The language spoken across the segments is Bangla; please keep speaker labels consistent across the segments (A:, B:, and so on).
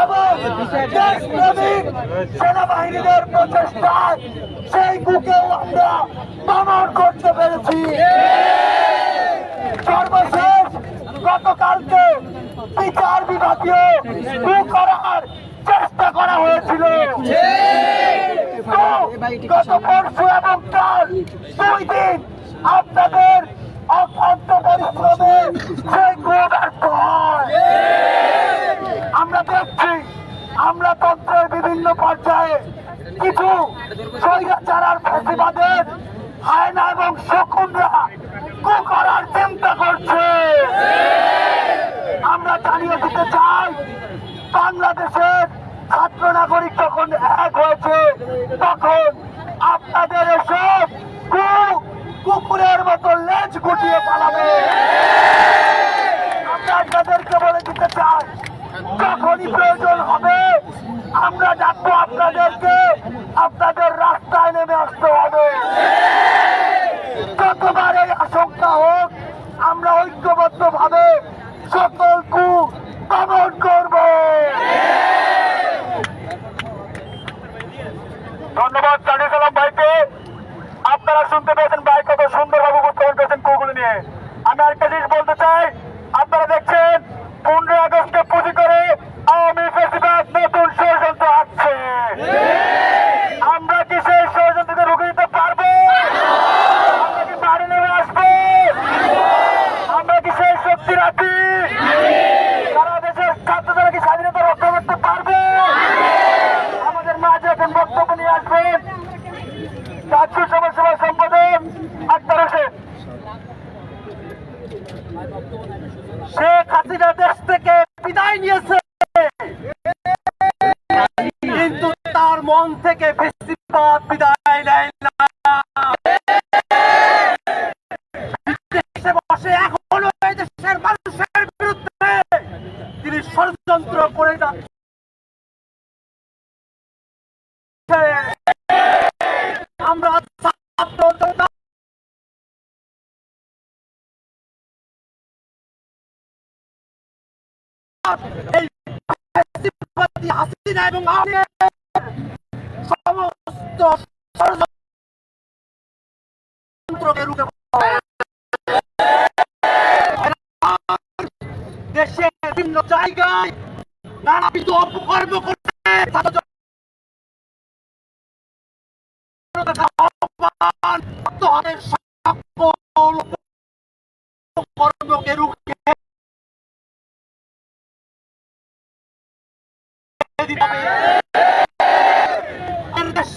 A: এবং দেশপ্রেমিক সেনাবাহিনীদের প্রচেষ্টায় সেই বুকেও আমরা দমন করতে পেরেছি। সর্বশেষ গতকালকে বিচার বিভাগীয় করার চেষ্টা করা হয়েছিল। গত পরশু এবং কাল দুই দিন আপনাদের অক্লান্ত পরিশ্রমে সেই কু ব্যর্থ হয়। আমরা তন্ত্রের বিভিন্ন পর্যায়ে কিছু স্বৈরাচার আর ফেসিবাদের হায়না এবং শকুনরা কু করার চিন্তা করছে। আমরা জানিয়ে দিতে চাই, বাংলাদেশের ছাত্র নাগরিক যখন এক হয়েছে, তখন আপনাদের এসব কু কুকুরের মতো লেজ গুটিয়ে পালাবে। আমরা আপনাদেরকে বলে দিতে চাই, যখনই প্রয়োজন হবে আমরা ডাকবো আপনাদেরকে। আপনাদের রাস্তায় নেমে আসতে হবে। যতবার এই আশঙ্কা হোক, আমরা ঐক্যবদ্ধ ভাবে সকল কু দমন করব। ধন্যবাদ, জানিয়ে সালাম ভাইকে। আপনারা শুনতে পেয়েছেন ভাই কত সুন্দরভাবে উপস্থাপন করেছেন কুগুলি নিয়ে। আমি আরেকটা জিনিস বলতে চাই, আপনারা দেখছেন, পনেরোই আগস্টকে পুঁজি নতুন ষড়যন্ত্র আসছে আমরা কি সেই ষড়যন্ত্রকে রুখে দিতে পারব আমরা কি বাড়ি নেমে আসব আমরা কি সেই শক্তি রাখি সারা দেশের ছাত্ররা কি স্বাধীনতা রক্ষা করতে পারবে আমাদের মাঝে এখন বক্তব্য নিয়ে আসবেন রাজ্য সমাজসেবা সম্পাদক আক্তার হোসেন শেখ হাসিনা দেশ থেকে বিদায় নিয়েছে কিন্তু তার মন থেকে ফেস্টিভাল বিদায় এই দেশের মানুষের বিরুদ্ধে ষড়যন্ত্র করে আমরা এবং আওয়ামী ষড়যন্ত্রকে বিভিন্ন জায়গায় নানাবিধ অপকর্ম করতে হবে সকল কর্মকে রুখে দিতে হবে।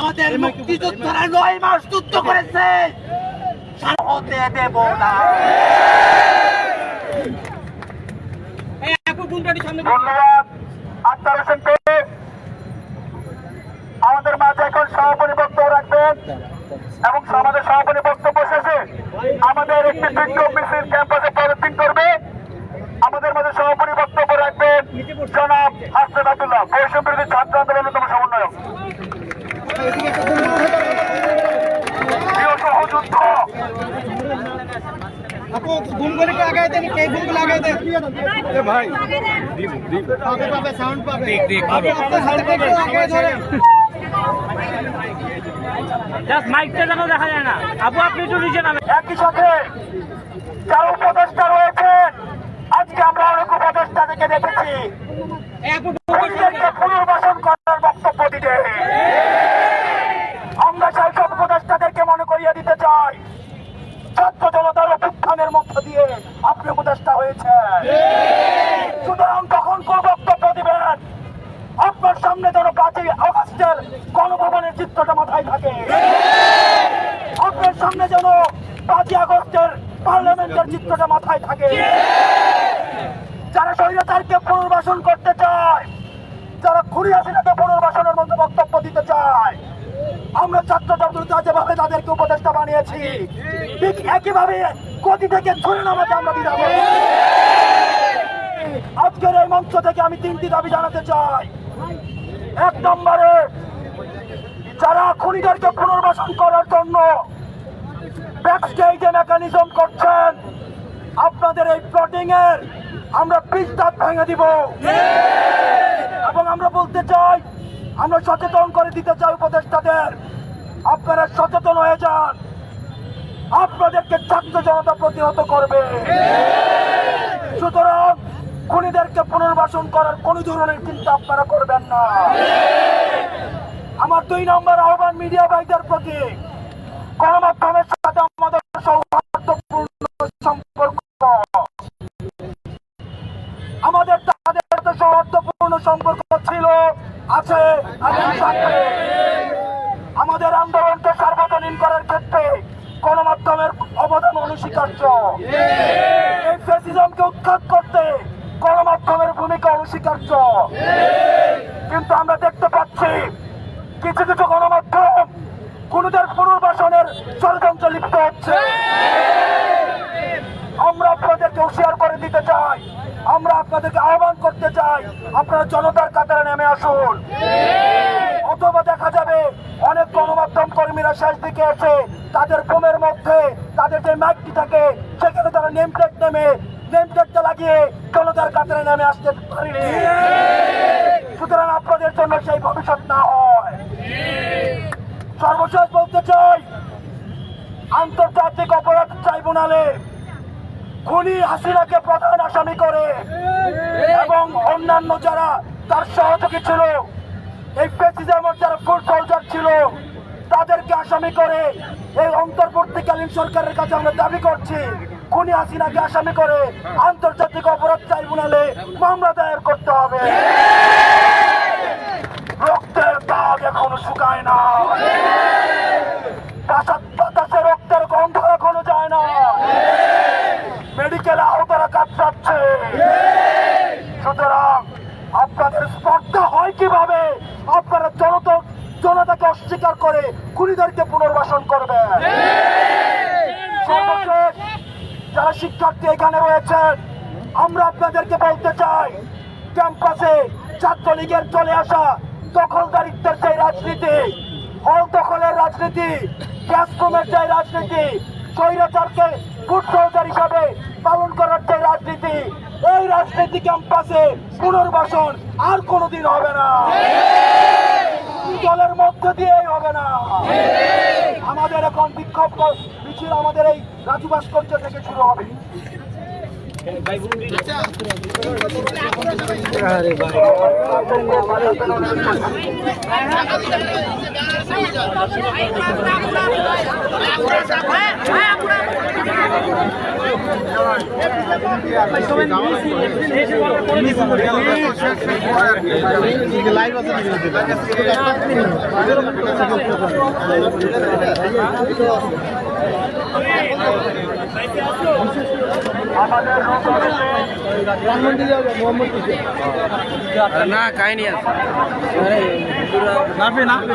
A: আমাদের মুক্তিযোদ্ধারা নয় মাস যুদ্ধ করেছে। আমাদের মাঝে এখন সভাপতি বক্তব্য রাখবেন এবং আমাদের সভাপতি বক্তব্য শেষে আমাদের একটি বিক্ষোভ ক্যাম্পাসে প্রদর্শন করবে। আমাদের মাঝে সভাপতি বক্তব্য রাখবেন জনাব হাসনাত আব্দুল্লাহ। বৈষম্য বিরোধী ছাত্র আন্দোলনের
B: ঘুম করে কে আগায় দেন কে ঘুম লাগাই দেন এ ভাই পাবে পাবে সাউন্ড পাবে দেখ দেখ আপনার সাউন্ড পাবে আগায় ধরেন
C: জাস্ট মাইকটা যেন দেখা যায় না আপু আপনি একটু নিচে নামেন
A: একই সাথে যারা উপদেষ্টা রয়েছেন আজকে আমরা অনেক উপদেষ্টা থেকে দেখেছি পুনর্বাসন করার বক্তব্য দিতে আমরা সেই সব উপদেষ্টাদেরকে মনে করিয়ে দিতে চাই ছাত্র জনতার অভ্যুত্থানের মধ্য দিয়ে আপনি উপদেষ্টা হয়েছে সুতরাং তখন কোন বক্তব্য দিবেন? আপনার সামনে যেন পাঁচই আগস্টের গণভবনের চিত্রটা মাথায় থাকে। আপনার সামনে যেন পাঁচই আগস্টের পার্লামেন্টের চিত্রটা মাথায় থাকে। যারা স্বৈরাচারকে পুনর্বাসন করতে চায়, যারা খুনি হাসিনাকে পুনর্বাসনের মধ্যে বক্তব্য দিতে চায়, আমরা ছাত্র জনতা যেভাবে তাদেরকে উপদেষ্টা বানিয়েছি। ঠিক একইভাবে গতি থেকে ছুড়ে নামাতে আমরা বিধান আজকের এই মঞ্চ থেকে আমি তিনটি দাবি জানাতে চাই। এক নম্বরে, যারা খুনিদেরকে পুনর্বাসন করার জন্য ব্যাকস্টেজে মেকানিজম করছেন, আপনাদের এই প্লটিং এর আমরা পিস দাঁত ভেঙে দিব। এবং আমরা বলতে চাই, আমরা সচেতন করে দিতে চাই উপদেষ্টাদের। আপনারা সচেতন হয়ে যান। আপনাদেরকে ছাত্র জনতা প্রতিহত করবে। সুতরাং খুনিদেরকে পুনর্বাসন করার কোন ধরনের চিন্তা আপনারা করবেন না। আমার দুই নম্বর আহ্বান মিডিয়া ভাইদের প্রতি। গণমাধ্যমের সাথে আমাদের সৌহার্দ্যপূর্ণ সম্পর্ক। আমাদের তাদের সৌহার্দ্যপূর্ণ সম্পর্ক ছিল আছে, আমাদের আন্দোলনকে সার্বজনীন করার ক্ষেত্রে গণমাধ্যমের অবদান অনস্বীকার্য। এই ফ্যাসিজমকে উৎখাত করতে গণমাধ্যমের ভূমিকা অনস্বীকার্য। কিন্তু আমরা দেখতে পাচ্ছি কিছু কিছু গণমাধ্যম খুনিদের পুনর্বাসনের ষড়যন্ত্র লিপ্ত হচ্ছে। আমরা আপনাদেরকে হুঁশিয়ার করে দিতে চাই। আমরা আপনাদেরকে আহ্বান করতে চাই, আপনারা জনতার কাতারে নেমে আসুন। অথবা দেখা যাবে অনেক গণমাধ্যম কর্মীরা শেষ দিকে এসে তাদের ফোনের মধ্যে, তাদের যে ম্যাকটি থাকে, সেখানে তারা নেম প্লেট নেমে, নেম প্লেটটা লাগিয়ে জনতার কাতারে নেমে আসতে পারেনি সুতরাং আপনাদের জন্য সেই ভবিষ্যৎ না হয়। সর্বশেষ বলতে চাই, আন্তর্জাতিক অপরাধ ট্রাইব্যুনালে খুনি হাসিনাকে প্রধান আসামি করে এবং অন্যান্য যারা তার সহযোগী ছিল, এই প্রেসিডেন্ট যারা ফুল সোলজার ছিল, তাদেরকে আসামি করে এই অন্তর্বর্তীকালীন সরকারের কাছে আমরা দাবি করছি খুনি হাসিনাকে আসামি করে আন্তর্জাতিক অপরাধ ট্রাইব্যুনালে মামলা দায়ের করতে হবে। রক্তের দাগ এখনও শুকায় না বাসা- বাতাসে রক্তের গন্ধ এখনও যায় না মেডিকেল আহতরা কাতরাচ্ছে সুতরাং আপনাদের স্পর্ধা হয় কীভাবে আপনারা জনতা জনতাকে অস্বীকার করে খুনিদেরকে পুনর্বাসন করবেন সর্বশেষ যারা শিক্ষার্থী এখানে রয়েছেন আমরা আপনাদেরকে বলতে চাই, ক্যাম্পাসে ছাত্রলীগের চলে আসা দখলদারিত্বের যে রাজনীতি, হল দখলের রাজনীতি ক্লাসরুমের যে রাজনীতি, স্বৈরাচারকে গুড হিসাবে পালন করার যে রাজনীতি, এই রাজনীতি ক্যাম্পাসে পুনর্বাসন আর কোনোদিন হবে না। দলের মধ্য দিয়েই হবে না। আমাদের এখন বিক্ষোভ মিছিল, আমাদের এই রাজু ভাস্কর্য থেকে শুরু হবে। আমাদের
B: না কাহিনী আছে। নাফে নাফে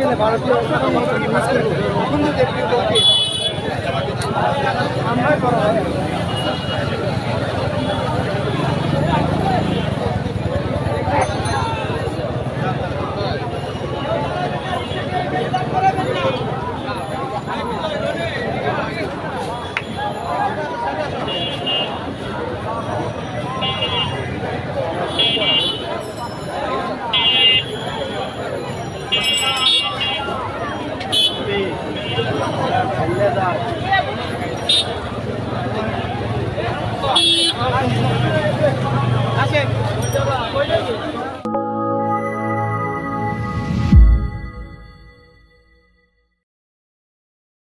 D: গেলে ভারতীয় আমরা করা হয়
B: যায়